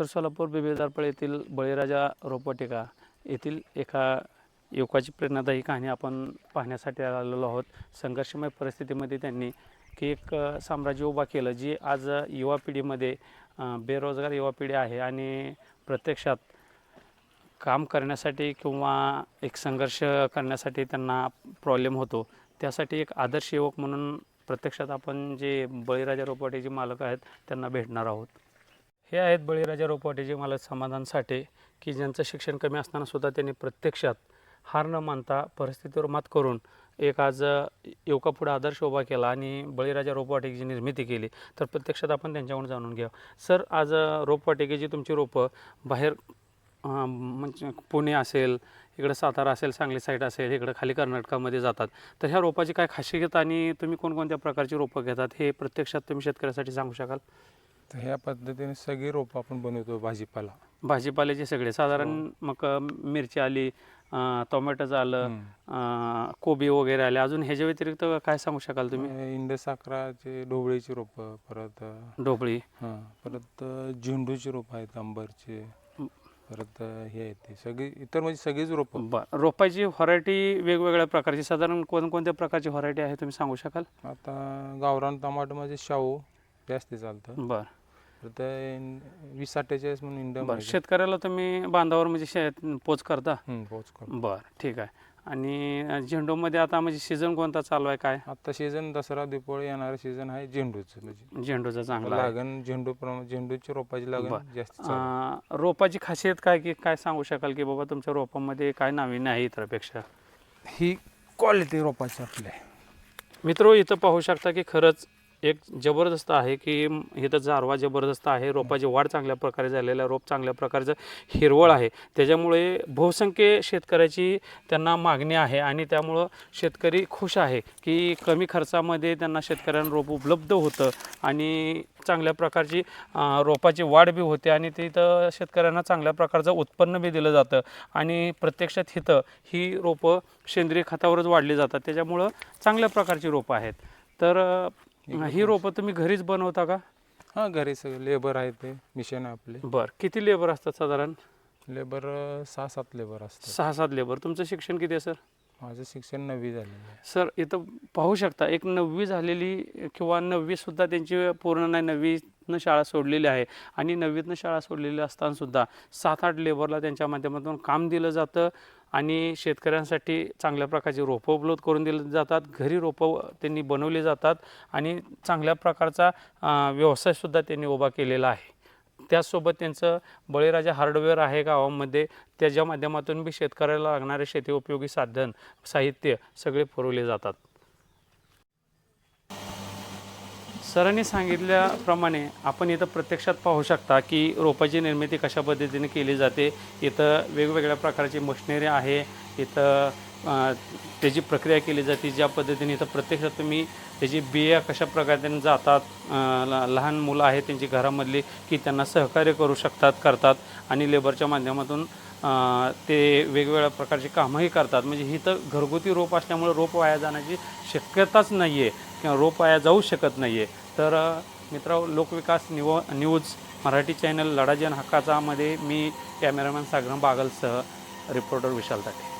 तर सोलापूर बिबेदारपळ येथील बळीराजा रोपवाटिका येथील एका युवकाची प्रेरणादायी कहाणी आपण पाहण्यासाठी आलेलो आहोत. संघर्षमय परिस्थितीमध्ये त्यांनी की एक साम्राज्य उभा केलं जी आज युवा पिढीमध्ये बेरोजगार युवा पिढी आहे आणि प्रत्यक्षात काम करण्यासाठी किंवा एक संघर्ष करण्यासाठी त्यांना प्रॉब्लेम होतो. त्यासाठी एक आदर्श युवक म्हणून प्रत्यक्षात आपण जे बळीराजा रोपवाटेचे मालक आहेत त्यांना भेटणार आहोत. हे आहेत बळीराजा रोपवाटेचे मला समाधान साठे की ज्यांचं शिक्षण कमी असताना सुद्धा त्यांनी प्रत्यक्षात हार न मानता परिस्थितीवर मात करून एक आज अ, युवकापुढे आदर्श उभा केला आणि बळीराजा रोपवाटिकेची निर्मिती केली तर प्रत्यक्षात आपण त्यांच्याकडून जाणून घ्या. सर आज रोपवाटिकेची तुमची रोपं बाहेर म्हणजे पुणे असेल इकडं सातारा असेल सांगली साईड असेल इकडं खाली कर्नाटकामध्ये जातात तर ह्या रोपाची काय खासियत आणि तुम्ही कोणकोणत्या प्रकारची रोपं घेतात हे प्रत्यक्षात तुम्ही शेतकऱ्यासाठी सांगू शकाल? तर ह्या पद्धतीने सगळी रोपं आपण बनवतो भाजीपाला. भाजीपाल्याचे सगळे. साधारण मग अ, मिरची आली टोमॅटोचं आलं कोबी वगैरे आले. अजून ह्याच्या व्यतिरिक्त काय सांगू शकाल तुम्ही? अं, इंडसाखराचे ढोबळीची रोपं परत ढोबळी. हां परत झेंडूची रोपं आहेत आंबरचे. परत हे आहेत ते. सगळी इतर म्हणजे सगळीच रोपं. बर. रोपाची व्हरायटी वेगवेगळ्या प्रकारची. साधारण कोणकोणत्या प्रकारची व्हरायटी आहे तुम्ही सांगू शकाल? आता गावरान टमाटो म्हणजे शाहू जास्ती चालतं. बर. अं, वीस अठ्ठेचाळीस म्हणून इंडम बर शेतकऱ्याला तुम्ही बांधावर म्हणजे शेत पोच करता? पोच करतो. बर ठीक आहे. आणि झेंडूमध्ये आता म्हणजे सीझन कोणता चालू आहे काय? आता सीझन दसरा दिपोळी येणारं सीझन आहे झेंडूचं म्हणजे. झेंडूचा चांगला आहे. लागण झेंडू प्रमाण झेंडूची रोपाची लागण बरं. जास्त चालू आहे. अ, रोपाची खासियत काय की काय सांगू शकाल की बाबा तुमच्या रोपामध्ये काय नाविन्य आहे इतरापेक्षा? ही क्वालिटी रोपाची आपल्या मित्र इथं पाहू शकता की खरंच एक जबरदस्त आहे की इथं जारवा जबरदस्त आहे. रोपाची वाढ चांगल्या प्रकारे झालेलं आहे. रोप चांगल्या प्रकारचं हिरवळ आहे. त्याच्यामुळे बहुसंख्य शेतकऱ्याची त्यांना मागणी आहे आणि त्यामुळं शेतकरी खुश आहे की कमी खर्चामध्ये त्यांना शेतकऱ्यांना रोप उपलब्ध होतं आणि चांगल्या प्रकारची रोपाची वाढ बी होते आणि तिथं शेतकऱ्यांना चांगल्या प्रकारचं उत्पन्न बी दिलं जातं आणि प्रत्यक्षात हिथं ही रोपं सेंद्रिय खतावरच वाढली जातात. त्याच्यामुळं चांगल्या प्रकारची रोपं आहेत. तर ही रोपं तुम्ही घरीच बनवता का? हा घरी सगळे लेबर आहे ते मिशन आहे आपले. बरं किती लेबर असतात साधारण? लेबर सहा सात लेबर असतात. सहा सात लेबर तुमचं शिक्षण किती आहे सर माझं शिक्षण नववी झालेलं आहे. सर इथं पाहू शकता एक नववी झालेली किंवा नववीसुद्धा त्यांची पूर्ण नाही नववीतनं शाळा सोडलेली आहे. आणि नववीतनं शाळा सोडलेली असतानासुद्धा सात आठ लेबरला त्यांच्या माध्यमातून काम दिलं जातं. आणि शेतकऱ्यांसाठी चांगल्या प्रकारची रोपं उपलब्ध करून दिली जातात. घरी रोपं त्यांनी बनवली जातात आणि चांगल्या प्रकारचा व्यवसायसुद्धा त्यांनी उभा केलेला आहे. त्याचसोबत त्यांचं बळीराजा हार्डवेअर आहे गावामध्ये. त्याच्या माध्यमातून बी शेतकऱ्याला लागणारे शेती उपयोगी साधन साहित्य सगळे पुरवले जातात. सरांनी सांगितल्याप्रमाणे आपण इथं प्रत्यक्षात पाहू शकता की रोपाची निर्मिती कशा पद्धतीने केली जाते. इथं वेगवेगळ्या प्रकारची मशिनरी आहे. इथं त्याची प्रक्रिया केली जाते ज्या पद्धतीने इथं प्रत्यक्षात तुम्ही त्याची बिया कशा प्रकारे जातात ल- लहान मुलं आहेत त्यांची घरामधली की त्यांना सहकार्य करू शकतात करतात आणि लेबरच्या माध्यमातून ते वेगवेगळ्या प्रकारची कामंही करतात. म्हणजे ही तर घरगुती रोप असल्यामुळे रोप वाया जाण्याची शक्यताच नाही आहे किंवा रोप वाया जाऊ शकत नाही आहे तर मित्र लोकविकास निव न्यूज मराठी चॅनल लढाजन हक्काचामध्ये मी कॅमेरामॅन सागरम बागलसह रिपोर्टर विशाल ताटे.